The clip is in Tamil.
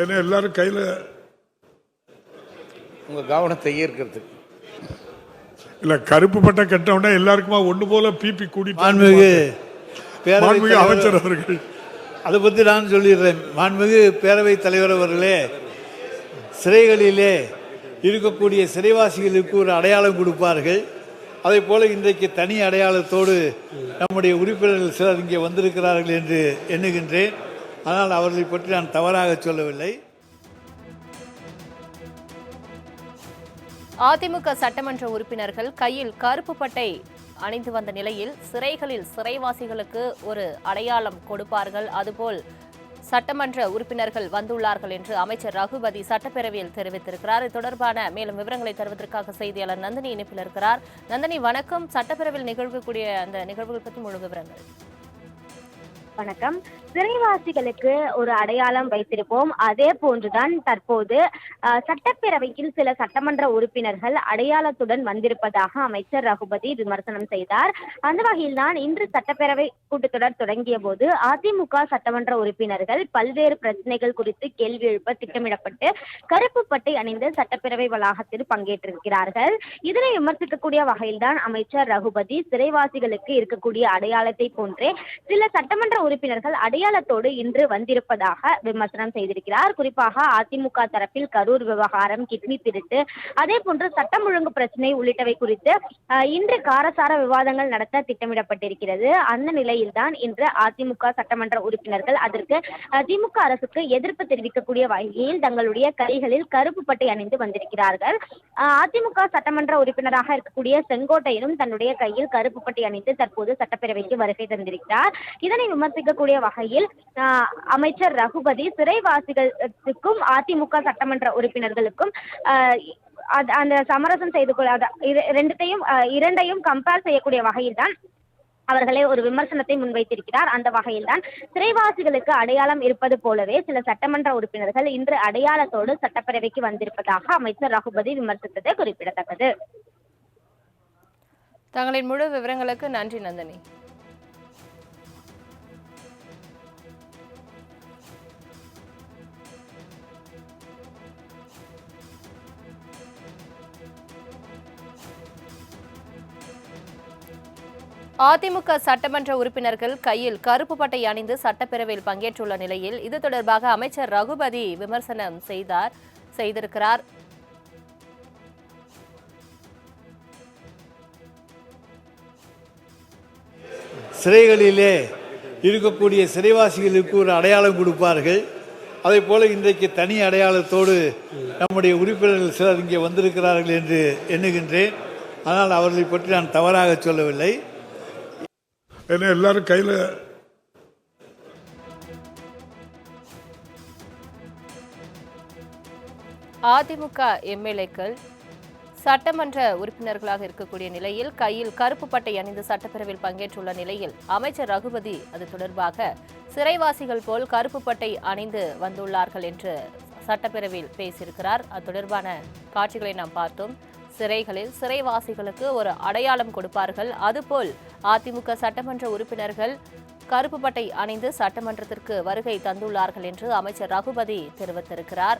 ஏன்னா எல்லாரும் கையில் உங்க கவனத்தை ஈர்க்கிறதுக்கு. இல்லை கருப்பு பட்டை கட்டவுடனே எல்லாருக்குமா ஒன்று போல பிபி கூட்டிட்டு மாண்புமிகு மாண்புமிகு அமைச்சர் அவர்கள். அதை பற்றி நான் சொல்லிடுறேன். மாண்புமிகு பேரவைத் தலைவர் அவர்களே சிறைகளிலே இருக்கக்கூடிய சிறைவாசிகளுக்கு ஒரு அடையாளம் கொடுப்பார்கள். அதே போல இன்றைக்கு தனி அடையாளத்தோடு நம்முடைய உறுப்பினர்கள் சிலர் இங்கே வந்திருக்கிறார்கள் என்று எண்ணுகின்றேன். ஆனால் அவர்களை பற்றி நான் தவறாக சொல்லவில்லை. அதிமுக சட்டமன்ற உறுப்பினர்கள் கையில் கருப்பு பட்டை அணிந்து வந்த நிலையில் சிறைகளில் சிறைவாசிகளுக்கு ஒரு அடையாளம் கொடுப்பார்கள். அதுபோல் சட்டமன்ற உறுப்பினர்கள் வந்துள்ளார்கள் என்று அமைச்சர் ரகுபதி சட்டப்பேரவையில் தெரிவித்திருக்கிறார். இது தொடர்பான மேலும் விவரங்களை தருவதற்காக செய்தியாளர் நந்தினி இணைப்பில் இருக்கிறார். நந்தினி வணக்கம். சட்டப்பேரவையில் நிகழ்வுக்கூடிய அந்த நிகழ்வுகள் பற்றி முழு விவரங்கள். வணக்கம். சிறைவாசிகளுக்கு ஒரு அடையாளம் வைத்திருப்போம். அதே போன்றுதான் தற்போது சட்டப்பேரவையில் சில சட்டமன்ற உறுப்பினர்கள் அடையாளத்துடன் வந்திருப்பதாக அமைச்சர் ரகுபதி விமர்சனம் செய்தார். அந்த வகையில்தான் இன்று சட்டப்பேரவை கூட்டத்தொடர் தொடங்கிய போது அதிமுக சட்டமன்ற உறுப்பினர்கள் பல்வேறு பிரச்சனைகள் குறித்து கேள்வி எழுப்ப திட்டமிடப்பட்டு கருப்பு பட்டை அணிந்து சட்டப்பேரவை வளாகத்தில் பங்கேற்றிருக்கிறார்கள். இதனை விமர்சிக்கக்கூடிய வகையில்தான் அமைச்சர் ரகுபதி சிறைவாசிகளுக்கு இருக்கக்கூடிய அடையாளத்தை போன்றே சில சட்டமன்ற உறுப்பினர்கள் அடையாளத்தோடு இன்று வந்திருப்பதாக விமர்சனம் செய்திருக்கிறார். குறிப்பாக அதிமுக தரப்பில் கரூர் விவகாரம் கிட்னி திருட்டு அதே போன்று சட்டம் ஒழுங்கு பிரச்சனை உள்ளிட்டவை குறித்து இன்று காரசார விவாதங்கள் நடத்த திட்டமிடப்பட்டிருக்கிறது. அந்த நிலையில்தான் இன்று அதிமுக சட்டமன்ற உறுப்பினர்கள் அதற்கு திமுக அரசுக்கு எதிர்ப்பு தெரிவிக்கக்கூடிய வகையில் தங்களுடைய கைகளில் கருப்பு பட்டை அணிந்து வந்திருக்கிறார்கள். அதிமுக சட்டமன்ற உறுப்பினராக இருக்கக்கூடிய செங்கோட்டையனும் தன்னுடைய கையில் கருப்பு பட்டை அணிந்து தற்போது சட்டப்பேரவைக்கு வருகை தந்திருக்கிறார். இதனை விமர்சிக்கக்கூடிய வகையில் அமைச்சர் ரகுபதி சிறைவாசிகளுக்கும் அதிமுக சட்டமன்ற உறுப்பினர்களுக்கும் அது- அந்த சமரசம் செய்து கொள்ள ரெண்டுத்தையும் இரண்டையும் கம்பேர் செய்யக்கூடிய வகையில் தான் அவர்களே ஒரு விமர்சனத்தை முன்வைத்திருக்கிறார். அந்த வகையில்தான் சிறைவாசிகளுக்கு அடையாளம் இருப்பது போலவே சில சட்டமன்ற உறுப்பினர்கள் இன்று அடையாளத்தோடு சட்டப்பேரவைக்கு வந்திருப்பதாக அமைச்சர் ரகுபதி விமர்சித்தது குறிப்பிடத்தக்கது. தங்களின் முழு விவரங்களுக்கு நன்றி நந்தினி. அதிமுக சட்டமன்ற உறுப்பினர்கள் கையில் கருப்பு பட்டை அணிந்து சட்டப்பேரவையில் பங்கேற்றுள்ள நிலையில் இது தொடர்பாக அமைச்சர் ரகுபதி விமர்சனம் செய்தார் செய்திருக்கிறார். சிறைகளிலே இருக்கக்கூடிய சிறைவாசிகளுக்கு ஒரு அடையாளம் கொடுப்பார்கள். அதே போல இன்றைக்கு தனி அடையாளத்தோடு நம்முடைய உறுப்பினர்கள் சிலர் இங்கே வந்திருக்கிறார்கள் என்று எண்ணுகின்றேன். ஆனால் அவர்களை பற்றி நான் தவறாக சொல்லவில்லை. ஏன்னா எல்லாரும் கையில் அதிமுக எம்எல்ஏக்கள் சட்டமன்ற உறுப்பினர்களாக இருக்கக்கூடிய நிலையில் கையில் கருப்பு பட்டை அணிந்து சட்டப்பேரவையில் பங்கேற்றுள்ள நிலையில் அமைச்சர் ரகுபதி அது தொடர்பாக சிறைவாசிகள் போல் கருப்பு பட்டை அணிந்து வந்துள்ளார்கள் என்று சட்டப்பேரவையில் பேசியிருக்கிறார். அது தொடர்பான காட்சிகளை நாம் பார்த்தோம். சிறைகளில் சிறைவாசிகளுக்கு ஒரு அடையாளம் கொடுப்பார்கள். அதுபோல் அதிமுக சட்டமன்ற உறுப்பினர்கள் கருப்பு பட்டை அணிந்து சட்டமன்றத்திற்கு வருகை தந்துள்ளார்கள் என்று அமைச்சர் ரகுபதி தெரிவித்திருக்கிறார்.